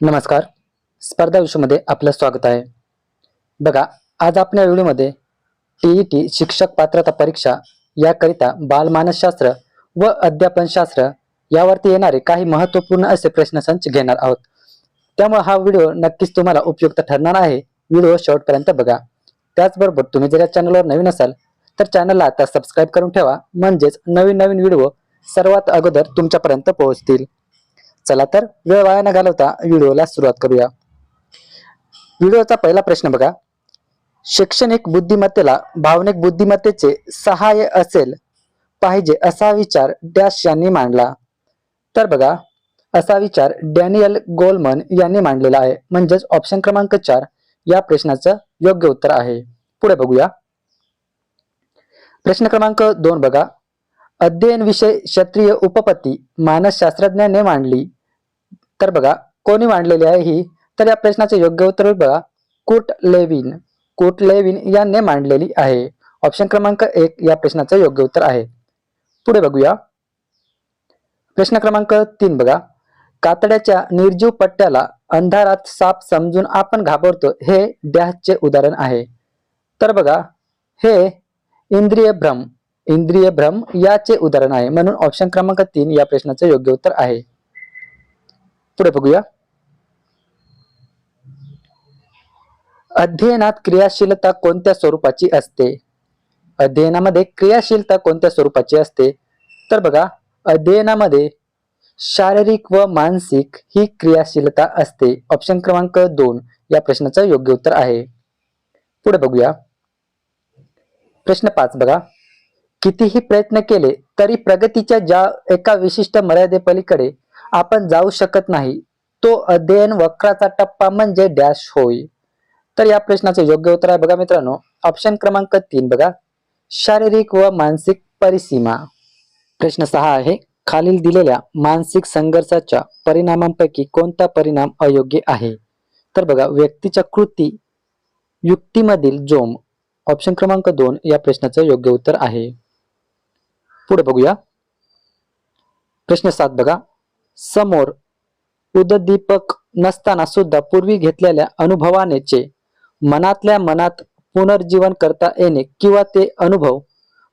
नमस्कार. स्पर्धा विश्वमध्ये आपलं स्वागत आहे. बघा आज आपण या व्हिडिओमध्ये टी ई टी शिक्षक पात्रता परीक्षा याकरिता बालमानसशास्त्र व अध्यापनशास्त्र यावरती येणारे काही महत्त्वपूर्ण असे प्रश्नसंच घेणार आहोत. त्यामुळे हा व्हिडिओ नक्कीच तुम्हाला उपयुक्त ठरणार आहे. व्हिडिओ शेवटपर्यंत बघा. त्याचबरोबर तुम्ही जर या चॅनलवर नवीन असाल तर चॅनलला आता सबस्क्राईब करून ठेवा. म्हणजेच नवीन नवीन व्हिडिओ सर्वात अगोदर तुमच्यापर्यंत पोहोचतील. चला तर वेळ वाया न घालवता व्हिडिओला सुरुवात करूया. व्हिडिओचा पहिला प्रश्न बघा. शैक्षणिक बुद्धिमत्तेला भावनिक बुद्धिमत्तेचे सहाय्य असेल पाहिजे असा विचार डॅश यांनी मांडला. तर बघा असा विचार डॅनियल गोलमन यांनी मांडलेला आहे. म्हणजेच ऑप्शन क्रमांक चार या प्रश्नाचं योग्य उत्तर आहे. पुढे बघूया. प्रश्न क्रमांक दोन बघा. अध्ययन विषय क्षत्रिय उपपत्ती मानसशास्त्रज्ञाने मांडली. तर बघा कोणी मांडलेली आहे ही? तर या प्रश्नाचे योग्य उत्तर बघा कुट लेविन. कुट लेविन यांनी मांडलेली आहे. ऑप्शन क्रमांक एक या प्रश्नाचं योग्य उत्तर आहे. पुढे बघूया. प्रश्न क्रमांक तीन बघा. कातड्याच्या निर्जीव पट्ट्याला अंधारात साप समजून आपण घाबरतो हे डॅशचे उदाहरण आहे. तर बघा हे इंद्रिय भ्रम. इंद्रिय भ्रम याचे उदाहरण आहे. म्हणून ऑप्शन क्रमांक तीन या प्रश्नाचे योग्य उत्तर आहे. पुढे बघूया. अध्ययनात क्रियाशीलता कोणत्या स्वरूपाची असते? अध्ययनामध्ये क्रियाशीलता कोणत्या स्वरूपाची असते? तर बघा अध्ययनामध्ये शारीरिक व मानसिक ही क्रियाशीलता असते. ऑप्शन क्रमांक दोन या प्रश्नाचं योग्य उत्तर आहे. पुढे बघूया. प्रश्न पाच बघा. कितीही प्रयत्न केले तरी प्रगतीच्या ज्या एका विशिष्ट मर्यादेपलीकडे आपण जाऊ शकत नाही. तो अध्ययन वक्राचा टप्पा म्हणजे डॅश होय. तर या प्रश्नाचे योग्य उत्तर आहे बघा मित्रांनो. ऑप्शन क्रमांक तीन बघा. शारीरिक व मानसिक परिसीमा. प्रश्न सहा आहे. खालील दिलेल्या मानसिक संघर्षाच्या परिणामांपैकी कोणता परिणाम अयोग्य आहे? तर बघा व्यक्तीच्या कृती युक्तीमधील जोम. ऑप्शन क्रमांक दोन या प्रश्नाचं योग्य उत्तर आहे. पुढे बघूया. प्रश्न सात बघा. समोर उददीपक नसताना सुद्धा पूर्वी घेतलेल्या अनुभवानेचे मनातल्या मनात पुनर्जीवन करता येणे किंवा ते अनुभव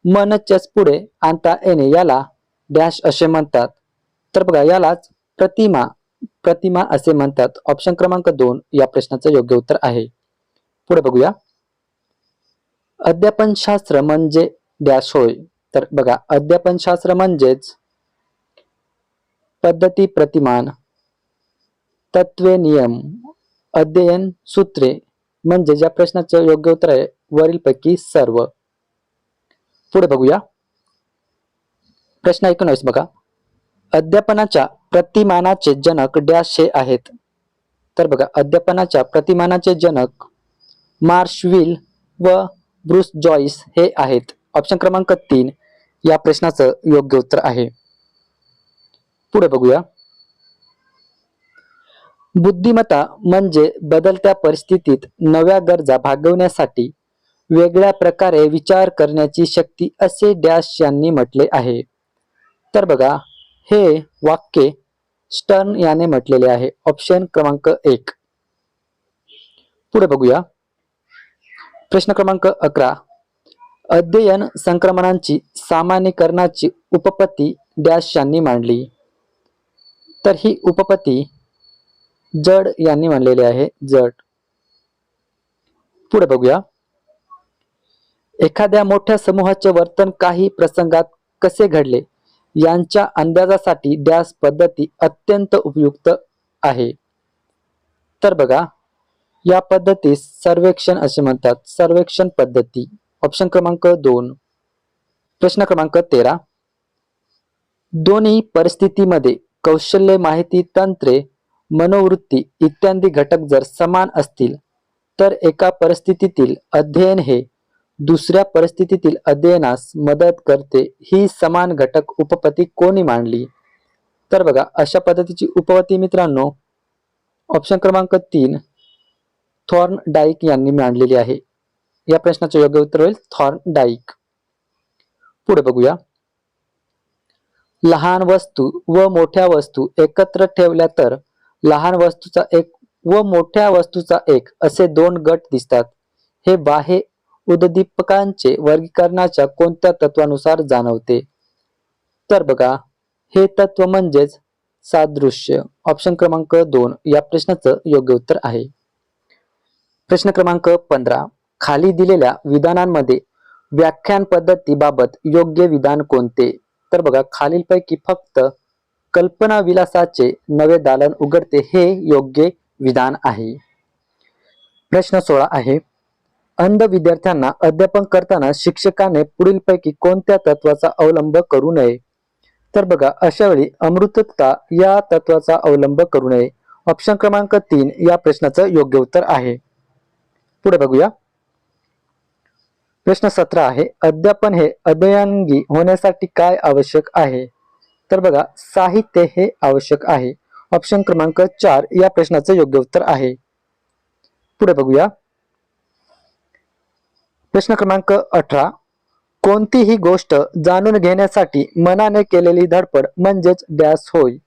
मनच्याच पुढे आणता येणे याला डॅश असे म्हणतात. तर बघा यालाच प्रतिमा प्रतिमा असे म्हणतात. ऑप्शन क्रमांक दोन या प्रश्नाचं योग्य उत्तर आहे. पुढे बघूया. अध्यापनशास्त्र म्हणजे डॅश होय. तर बघा अध्यापनशास्त्र म्हणजेच पद्धती प्रतिमान तत्वे नियम अध्ययन सूत्रे म्हणजे ज्या प्रश्नाचं योग्य उत्तर आहे वरीलपैकी सर्व. पुढे बघूया. प्रश्न एकोणवीस बघा. अध्यापनाच्या प्रतिमानाचे जनक डॅश हे आहेत. तर बघा अध्यापनाच्या प्रतिमानाचे जनक मार्शविल व ब्रुस जॉईस हे आहेत. ऑप्शन क्रमांक तीन या प्रश्नाचं योग्य उत्तर आहे. पुढे बघूया. बुद्धिमत्ता म्हणजे बदलत्या परिस्थितीत नव्या गरजा भागवण्यासाठी वेगळ्या प्रकारे विचार करण्याची शक्ती असे डॅश यांनी म्हटले आहे. तर बघा हे वाक्य स्टर्न याने म्हटलेले आहे. ऑप्शन क्रमांक एक. पुढे बघूया. प्रश्न क्रमांक अकरा. अध्ययन संक्रमणांची सामान्यकरणाची उपपत्ती डॅश यांनी मांडली. तर ही उपपत्ती जड यांनी मांडलेली आहे जड. पुढे बघूया. एखाद्या मोठ्या समूहाचे वर्तन काही प्रसंगात कसे घडले यांच्या अंदाजासाठी डॅश पद्धती अत्यंत उपयुक्त आहे. तर बघा या पद्धतीस सर्वेक्षण असे म्हणतात. सर्वेक्षण पद्धती. ऑप्शन क्रमांक दोन. प्रश्न क्रमांक तेरा. दोन्ही परिस्थितीमध्ये कौशल्य माहिती तंत्रे मनोवृत्ती इत्यादी घटक जर समान असतील तर एका परिस्थितीतील अध्ययन हे दुसऱ्या परिस्थितीतील अध्ययनास मदत करते. ही समान घटक उपपती कोणी मांडली? तर बघा अशा पद्धतीची उपपती मित्रांनो ऑप्शन क्रमांक तीन थॉर्न डाईक यांनी मांडलेली आहे. या प्रश्नाचे योग्य उत्तर होईल थॉर्न डाईक. पुढे बघूया. लहान वस्तू व मोठ्या वस्तू एकत्र ठेवल्या तर लहान वस्तूचा एक व मोठ्या वस्तूचा एक असे दोन गट दिसतात. हे बाह्य उद्दीपकांचे वर्गीकरणाच्या कोणत्या तत्वानुसार जाणवते? तर बघा हे तत्व म्हणजेच सादृश्य. ऑप्शन क्रमांक दोन या प्रश्नाचं योग्य उत्तर आहे. प्रश्न क्रमांक पंधरा खाली दिलेल्या विधानांमध्ये व्याख्यान पद्धतीबाबत योग्य विधान कोणते? तर बघा खालीलपैकी फक्त कल्पना विलासाचे नवे दालन उघडते हे योग्य विधान आहे. प्रश्न सोळा आहे. अंध विद्यार्थ्यांना अध्यापन करताना शिक्षकाने पुढीलपैकी कोणत्या तत्वाचा अवलंब करू नये? तर बघा अशा वेळी अमृतता या तत्वाचा अवलंब करू नये. ऑप्शन क्रमांक तीन या प्रश्नाचं योग्य उत्तर आहे. पुढे बघूया. प्रश्न सतरा आहे अध्यापन हे अध्ययनगी होण्यासाठी काय आवश्यक आहे? तर बघा साहित्य हे आवश्यक आहे. ऑप्शन क्रमांक चार या प्रश्नाचं योग्य उत्तर आहे. पुढे बघूया. प्रश्न क्रमांक अठरा कोणतीही गोष्ट जाणून घेण्यासाठी मनाने केलेली धडपड म्हणजेच डॅश होय.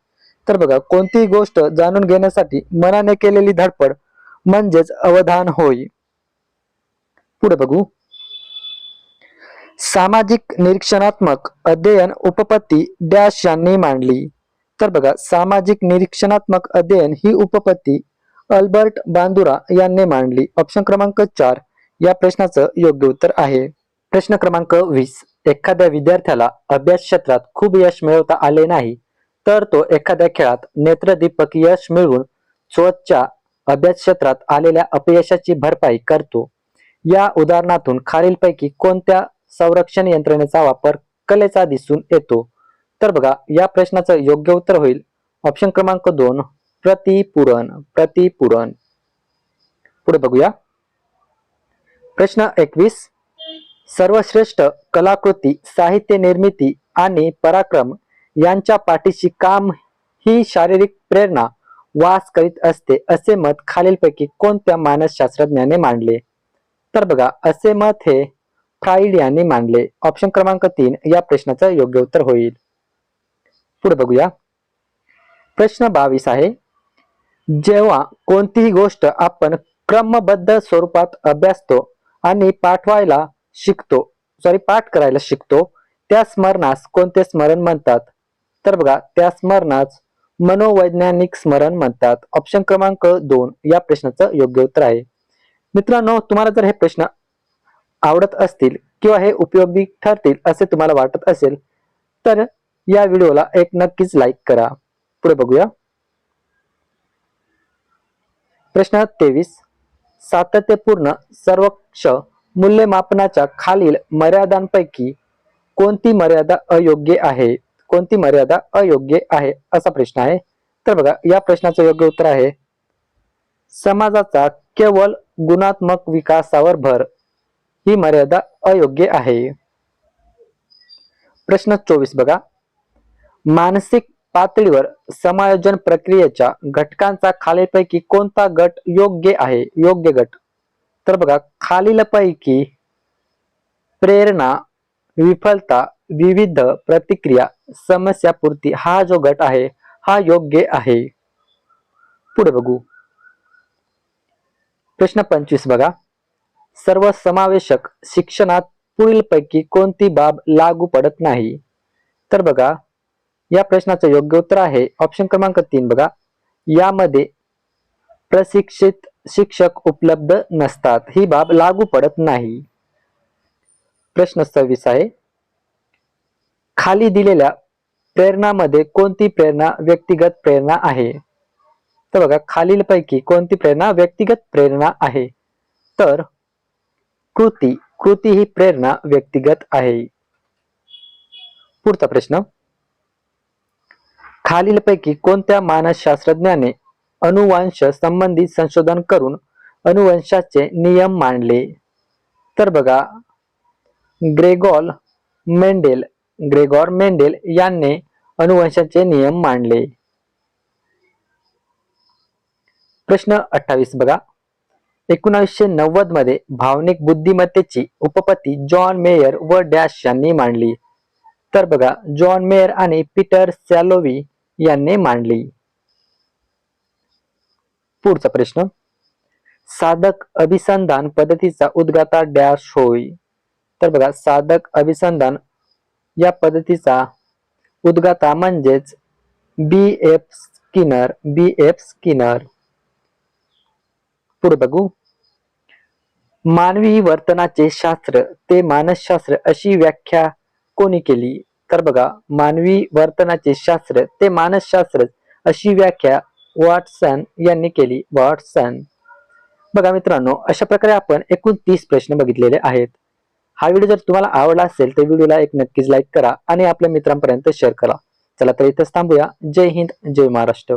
तर बघा कोणतीही गोष्ट जाणून घेण्यासाठी मनाने केलेली धडपड म्हणजेच अवधान होय. पुढे बघू. सामाजिक निरीक्षणात्मक अध्ययन उपपत्ती डॅश यांनी मांडली. तर बघा सामाजिक निरीक्षणात्मक अध्ययन ही उपपत्ती अल्बर्ट बांदुरा यांनी मांडली. ऑप्शन क्रमांक चार. या प्रश्नाचं योग्य उत्तर आहे. प्रश्न क्रमांक वीस. एखाद्या विद्यार्थ्याला अभ्यास क्षेत्रात खूप यश मिळवता आले नाही तर तो एखाद्या खेळात नेत्रदीपक यश मिळवून स्वतःच्या अभ्यास क्षेत्रात आलेल्या अपयशाची भरपाई करतो. या उदाहरणातून खालीलपैकी कोणत्या संरक्षण यंत्रणेचा वापर कलेचा दिसून येतो. तर बघा या प्रश्नाचं योग्य उत्तर होईल. ऑप्शन क्रमांक दोन प्रतिपूरण प्रतिपूरण पुढे बघूया. प्रश्न एकवीस सर्वश्रेष्ठ कलाकृती साहित्य निर्मिती आणि पराक्रम यांच्या पाठीशी काम ही शारीरिक प्रेरणा वास करीत असते असे मत खालीलपैकी कोणत्या मानसशास्त्रज्ञाने मांडले? तर बघा असे मत हे फ्राईड यांनी मांडले ऑप्शन क्रमांक तीन या प्रश्नाचं योग्य उत्तर होईल. पुढे बघूया. प्रश्न बावीस आहे. जेव्हा कोणतीही गोष्ट आपण क्रमबद्ध स्वरूपात अभ्यासतो आणि पाठवायला शिकतो सॉरी पाठ करायला शिकतो त्या स्मरणास कोणते स्मरण म्हणतात? तर बघा त्या स्मरणास मनोवैज्ञानिक स्मरण म्हणतात. ऑप्शन क्रमांक दोन या प्रश्नाचं योग्य उत्तर आहे. मित्रांनो तुम्हाला जर हे प्रश्न आवडत असतील किंवा हे उपयोगी ठरतील असे तुम्हाला वाटत असेल तर या व्हिडिओला एक नक्कीच लाईक करा. पुढे बघूया. प्रश्न तेवीस. सातत्यपूर्ण सर्वक्ष मूल्यमापनाच्या खालील मर्यादांपैकी कोणती मर्यादा अयोग्य आहे? कोणती मर्यादा अयोग्य आहे? असा प्रश्न आहे. तर बघा या प्रश्नाचं योग्य उत्तर आहे. समाजाचा केवळ गुणात्मक विकासावर भर ही मर्यादा अयोग्य आहे. प्रश्न चोवीस बघा. मानसिक पातळीवर समायोजन प्रक्रियेच्या घटकांचा खालीलपैकी कोणता गट योग्य आहे? योग्य गट. तर बघा खालीलपैकी प्रेरणा विफलता विविध प्रतिक्रिया समस्यापूर्ती हा जो गट आहे हा योग्य आहे. पुढे बघू. प्रश्न पंचवीस बघा. सर्वसमावेशक शिक्षणात पुढीलपैकी कोणती बाब लागू पडत नाही? तर बघा या प्रश्नाचं योग्य उत्तर आहे ऑप्शन क्रमांक तीन बघा. यामध्ये प्रशिक्षित शिक्षक उपलब्ध नसतात. ही बाब लागू पडत नाही. प्रश्न सव्वीस आहे. खाली दिलेल्या प्रेरणामध्ये कोणती प्रेरणा व्यक्तिगत प्रेरणा आहे? तर बघा खालीलपैकी कोणती प्रेरणा व्यक्तिगत प्रेरणा आहे? तर कृती कृती ही प्रेरणा व्यक्तिगत आहे. पुढचा प्रश्न. खालीलपैकी कोणत्या मानसशास्त्रज्ञाने अनुवंश संबंधित संशोधन करून अनुवंशाचे नियम मांडले? तर बघा ग्रेगॉल मेंडेल ग्रेगॉर मेंडेल यांनी अनुवंशाचे नियम मांडले. प्रश्न अठ्ठावीस बघा. एकोणीसशे नव्वदमध्ये भावनिक बुद्धिमत्तेची उपपत्ती जॉन मेयर व डॅश यांनी मांडली. तर बघा जॉन मेयर आणि पीटर सॅलोवी यांनी मांडली. पुढचा प्रश्न. साधक अभिसंधान पद्धतीचा उद्गाता डॅश होय. तर बघा साधक अभिसंधान या पद्धतीचा उद्गाता म्हणजेच B F Skinner B F Skinner. पुढे बघू. मानवी वर्तनाचे शास्त्र ते मानसशास्त्र अशी व्याख्या कोणी केली? तर बघा मानवी वर्तनाचे शास्त्र ते मानसशास्त्र अशी व्याख्या वॉटसन यांनी केली. वॉटसन. बघा मित्रांनो अशा प्रकारे आपण एकूण तीस प्रश्न बघितलेले आहेत. हा व्हिडिओ जर तुम्हाला आवडला असेल तर व्हिडिओला एक नक्कीच लाईक करा आणि आपल्या मित्रांपर्यंत शेअर करा. चला तर इथंच थांबूया. जय हिंद जय महाराष्ट्र.